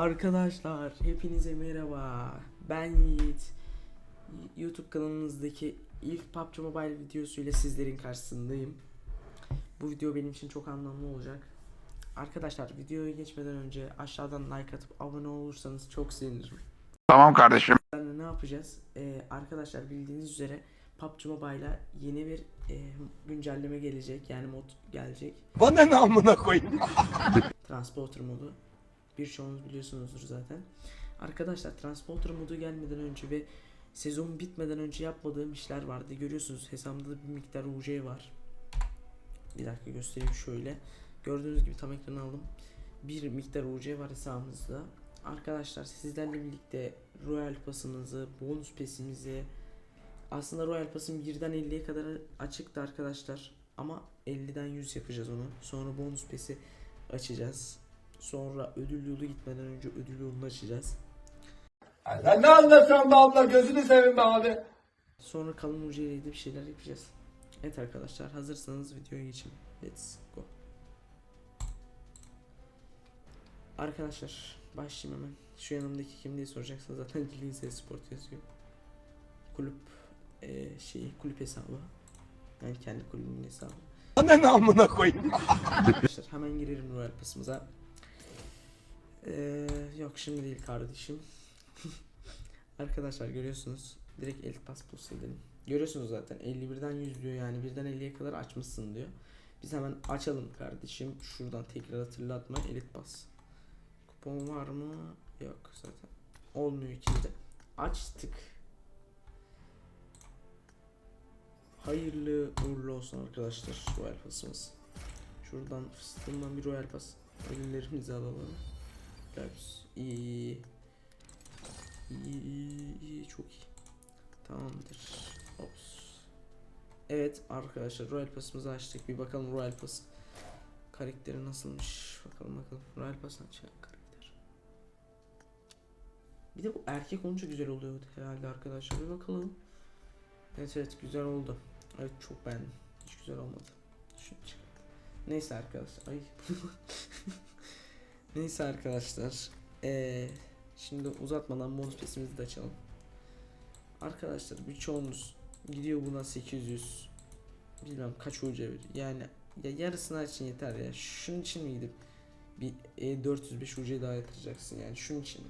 Arkadaşlar hepinize merhaba. Ben Yiğit. YouTube kanalımızdaki ilk PUBG Mobile videosuyla sizlerin karşısındayım. Bu video benim için çok anlamlı olacak. Arkadaşlar videoya geçmeden önce aşağıdan like atıp abone olursanız çok sevinirim. Tamam kardeşim. Ne yapacağız? Ee, arkadaşlar bildiğiniz üzere PUBG Mobile'a yeni bir e, güncelleme gelecek. Yani mod gelecek. Bana ne amına koyayım? Transporter modu. Birçoğunuz biliyorsunuzdur zaten. Arkadaşlar Transporter modu gelmeden önce ve sezon bitmeden önce yapmadığım işler vardı. Görüyorsunuz hesabımda da bir miktar UC var. Bir dakika göstereyim şöyle. Gördüğünüz gibi tam ekranı aldım. Bir miktar UC var hesabımızda. Arkadaşlar sizlerle birlikte Royal Pass'ımızı, bonus pesimizi aslında Royal Pass'ın 1'den 50'ye kadar açıktı arkadaşlar. Ama 50'den 100 yapacağız onu. Sonra bonus pesi açacağız. Sonra ödül yolu gitmeden önce ödül yolunu açacağız. Sen ne anlatıyorsun be abla gözünü seveyim be abi. Sonra kalın ucuyla bir şeyler yapacağız. Evet arkadaşlar hazırsanız videoya geçelim. Let's go. Arkadaşlar başlayayım hemen. Şu yanımdaki kim diye soracaksınız zaten Linse Sport yazıyor. Kulüp eee şeyi kulüp hesabı. Yani kendi kulübümün hesabı. Bana ne amına koyayım? Arkadaşlar hemen girelim Royal Pass'ımıza. Yok şimdi değil kardeşim. Arkadaşlar görüyorsunuz. Direkt Elite Pass Plus edelim. Görüyorsunuz zaten 51'den 100 diyor yani birden 50'ye kadar açmışsın diyor. Biz hemen açalım kardeşim. Şuradan tekrar hatırlatma Elite Pass. Kupon var mı? Yok zaten. Olmuyor ikide. Açtık. Hayırlı uğurlu olsun arkadaşlar Royal Pass'ımız. Şuradan fıstığımdan bir Royal Pass. Ödüllerimizi alalım. Laps. İyi iyi. İyi iyi iyi çok iyi. Tamamdır. Ops. Evet arkadaşlar Royal Pass'ımızı açtık. Bir bakalım Royal Pass karakteri nasılmış. Bakalım bakalım. Royal Pass aç ya, karakter. Bir de bu erkek olunca güzel oluyor herhalde arkadaşlar. Bir bakalım. Evet evet güzel oldu. Evet çok beğendim. Hiç güzel olmadı. Şunu. Neyse arkadaşlar. Ay. Neyse arkadaşlar. Ee, şimdi uzatmadan bonus pesimizi de açalım. Arkadaşlar birçoğunuz gidiyor buna 800 bilmem kaç uca verir. Yani ya yarısını açın yeter ya. Şunun için mi gidip bir e, 405 ucayı daha yatıracaksın yani şunun için.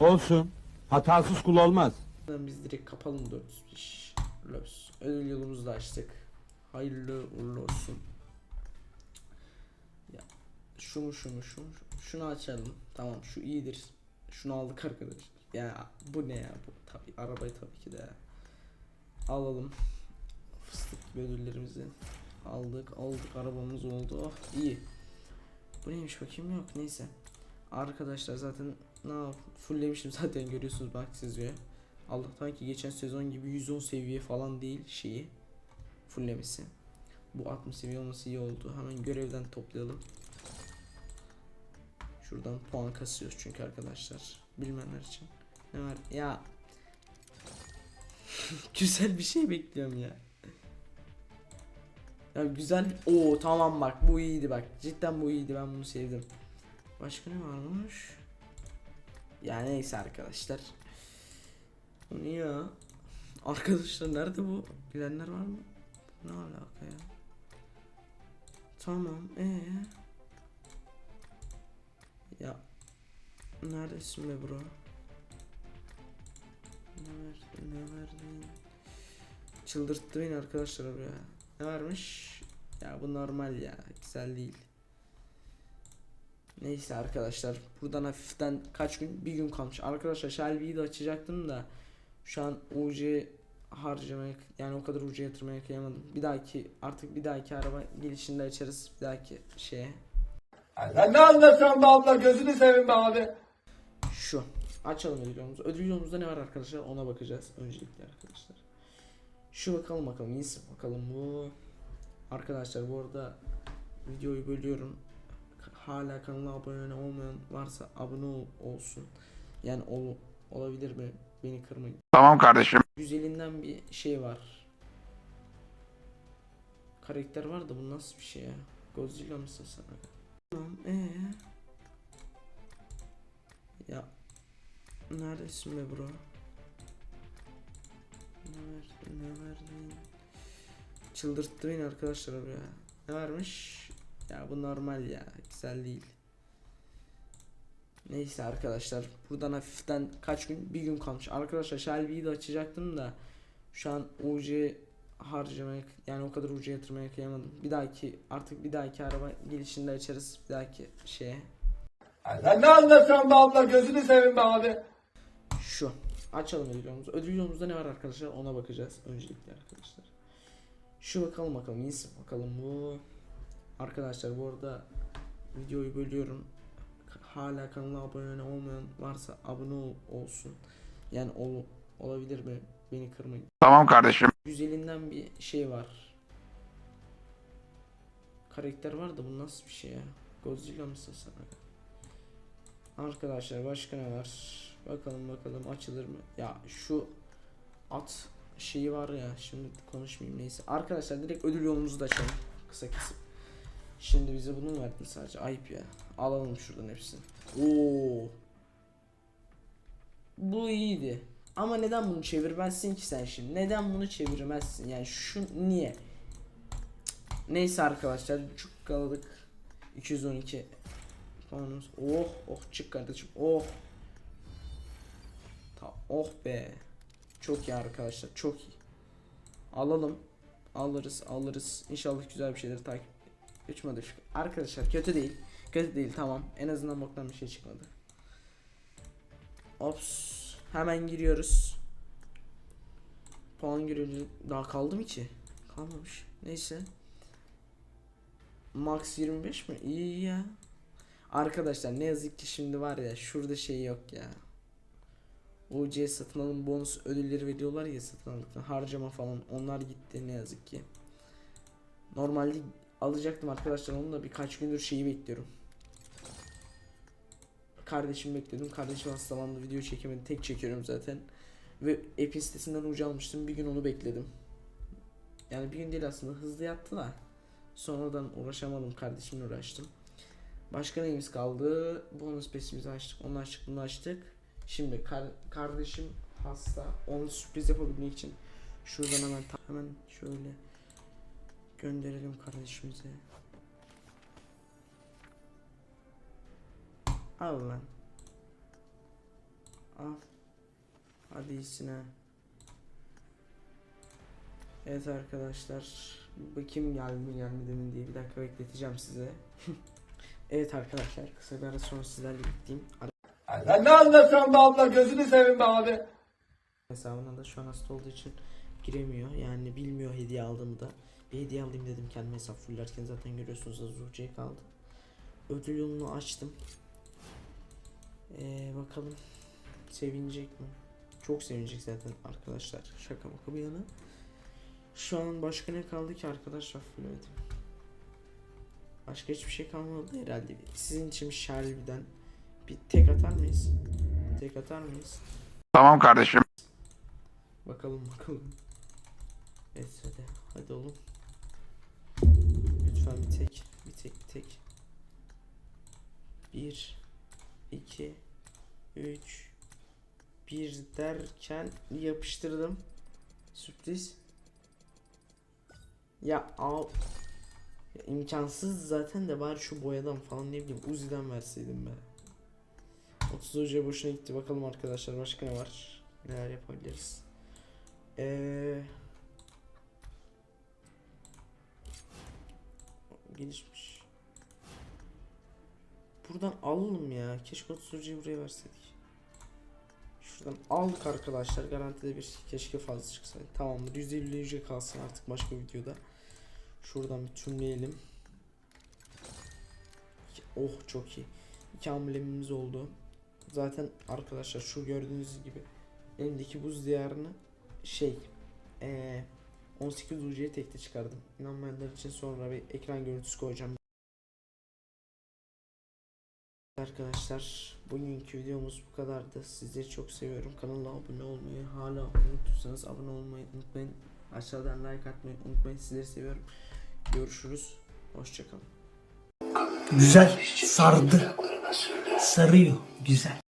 Olsun. Hatasız kul olmaz. Biz direkt kapalım 405. Löps. Ödül yolumuzu da açtık. Hayırlı uğurlu olsun. Ya şu mu şu mu şu mu? şu- Şunu açalım. Tamam şu iyidir. Şunu aldık arkadaş. Ya bu ne ya bu? Tabii arabayı tabii ki de. Alalım. Fıstık gibi ödüllerimizi aldık. Aldık arabamız oldu. Oh iyi. Bu neymiş bakayım yok neyse. Arkadaşlar zaten ne yap fulllemişim zaten görüyorsunuz bak siz diyor. Allah'tan ki geçen sezon gibi 110 seviye falan değil şeyi fulllemesi. Bu 60 seviye olması iyi oldu. Hemen görevden toplayalım. Şuradan puan kasıyoruz çünkü arkadaşlar. Bilmeyenler için. Ne var? Ya güzel bir şey bekliyorum ya. Ya güzel. Oo tamam bak bu iyiydi bak. Cidden bu iyiydi. Ben bunu sevdim. Başka ne varmış? Ya neyse arkadaşlar. Bu ne ya? Arkadaşlar nerede bu? Bilenler var mı? Ne alaka ya? Tamam. Ee. Ya neredesin be bro? Ne verdin? Ne verdin? Çıldırttı beni arkadaşlar buraya. Ne varmış? Ya bu normal ya. Güzel değil. Neyse arkadaşlar buradan hafiften kaç gün bir gün kalmış arkadaşlar Shelby'yi de açacaktım da şu an UC harcamaya yani o kadar UC yatırmaya kıyamadım bir dahaki artık bir dahaki araba gelişinde açarız bir dahaki şeye Sen ne anlatıyorsun be abla gözünü seveyim be abi. şu açalım ödül yolumuzu ödül yolumuzda ne var arkadaşlar ona bakacağız öncelikle arkadaşlar şu bakalım bakalım iyisi bakalım bu arkadaşlar bu arada videoyu bölüyorum hala kanala abone olmayan varsa abone ol- olsun. Yani ol, olabilir mi? Beni kırmayın. Tamam kardeşim. Güzelinden bir şey var. Karakter var da bu nasıl bir şey ya? Godzilla mısın sen? Tamam ee. Neredesin be bro? Ne verdin ne verdin? Çıldırttı beni arkadaşlar ya. Ne varmış? Ya bu normal ya. Güzel değil. Neyse arkadaşlar. Buradan hafiften kaç gün? Bir gün kalmış. Arkadaşlar Shelby'yi de açacaktım da şu an UC harcamaya yani o kadar UC yatırmaya kıyamadım. Bir dahaki artık bir dahaki araba gelişinde açarız. Bir dahaki şeye. Sen ne anlatıyorsun be abla gözünü seveyim be abi. Şu. Açalım ödül yolumuzu. Ödül yolumuzda ne var arkadaşlar ona bakacağız öncelikle arkadaşlar. Şu bakalım bakalım iyisi bakalım bu. Arkadaşlar bu arada videoyu bölüyorum. Hala kanala abone olmayan varsa abone ol- olsun. Yani ol, olabilir mi? Beni kırmayın. Tamam kardeşim. Güzelinden bir şey var. Karakter var da bu nasıl bir şey ya? Godzilla mısın sen? Arkadaşlar başka ne var? Bakalım bakalım açılır mı? Ya şu at şeyi var ya şimdi konuşmayayım neyse. Arkadaşlar direkt ödül yolumuzu da açalım. Kısa kesip. Şimdi bize bunu mu verdin sadece? Ayıp ya. Alalım şuradan hepsini. Oo. Bu iyiydi. Ama neden bunu çevirmezsin ki sen şimdi? Neden bunu çevirmezsin? Yani şu niye? Neyse arkadaşlar çok kaladık. 212 puanımız. Oh oh çık kardeşim. Oh. Ta oh be. Çok iyi arkadaşlar. Çok iyi. Alalım. Alırız alırız. İnşallah güzel bir şeyler takip geçmedi. Arkadaşlar kötü değil. Kötü değil tamam. En azından boktan bir şey çıkmadı. Ops. Hemen giriyoruz. Puan giriyoruz. Daha kaldı mı ki? Kalmamış. Neyse. Max 25 mi? İyi ya. Arkadaşlar ne yazık ki şimdi var ya şurada şey yok ya. UC satın alım bonus ödülleri veriyorlar ya satın aldıktan harcama falan onlar gitti ne yazık ki. Normalde alacaktım arkadaşlar onu da birkaç gündür şeyi bekliyorum. Kardeşim bekledim. Kardeşim hastalandı. Video çekemedi. Tek çekiyorum zaten. Ve Epic sitesinden ucu almıştım. Bir gün onu bekledim. Yani bir gün değil aslında. Hızlı yattı da. Sonradan uğraşamadım. Kardeşimle uğraştım. Başka neyimiz kaldı? Bonus pesimizi açtık. Onu açtık. Bunu açtık. Şimdi kar- kardeşim hasta. Onu sürpriz yapabilmek için şuradan hemen hemen şöyle gönderelim kardeşimize. Al lan. Al. Hadi iyisine. Evet arkadaşlar. Bakayım geldi mi gelmedi mi diye bir dakika bekleteceğim size. evet arkadaşlar kısa bir ara sonra sizlerle. Ara Sen ne anlatıyorsun be abla gözünü seveyim be abi. hesabına da şu an hasta olduğu için giremiyor. Yani bilmiyor hediye aldığımı da. Bir hediye alayım dedim kendime hesap fullerken zaten görüyorsunuz az kaldı. Ödül yolunu açtım. Ee, bakalım sevinecek mi? Çok sevinecek zaten arkadaşlar. Şaka maka bir yana. Şu an başka ne kaldı ki arkadaşlar fulledim. Başka hiçbir şey kalmadı herhalde. Sizin için Shelby'den bir tek atar mıyız? Tek atar mıyız? Tamam kardeşim. Bakalım bakalım. Evet hadi. Hadi oğlum. Lütfen bir tek. Bir tek bir tek. Bir. İki, Üç. Bir derken yapıştırdım. Sürpriz. Ya al. Ya imkansız zaten de bari şu boyadan falan ne bileyim Uzi'den verseydim be. 30 Uzi'ye boşuna gitti. Bakalım arkadaşlar başka ne var? Neler yapabiliriz? Eee gelişmiş. Buradan alalım ya. Keşke 30 buraya verseydik. Şuradan aldık arkadaşlar. Garantide bir keşke fazla çıksaydı. Tamamdır. %50 ücret kalsın artık başka videoda. Şuradan bir tümleyelim. Oh çok iyi. İki amblemimiz oldu. Zaten arkadaşlar şu gördüğünüz gibi elimdeki buz diyarını şey eee 18 UC'ye tekte çıkardım. İnanmayanlar için sonra bir ekran görüntüsü koyacağım. Arkadaşlar bugünkü videomuz bu kadardı. Sizleri çok seviyorum. Kanala abone olmayı hala unutursanız abone olmayı unutmayın. Aşağıdan like atmayı unutmayın. Sizleri seviyorum. Görüşürüz. Hoşçakalın. Güzel sardı. Sarıyor güzel.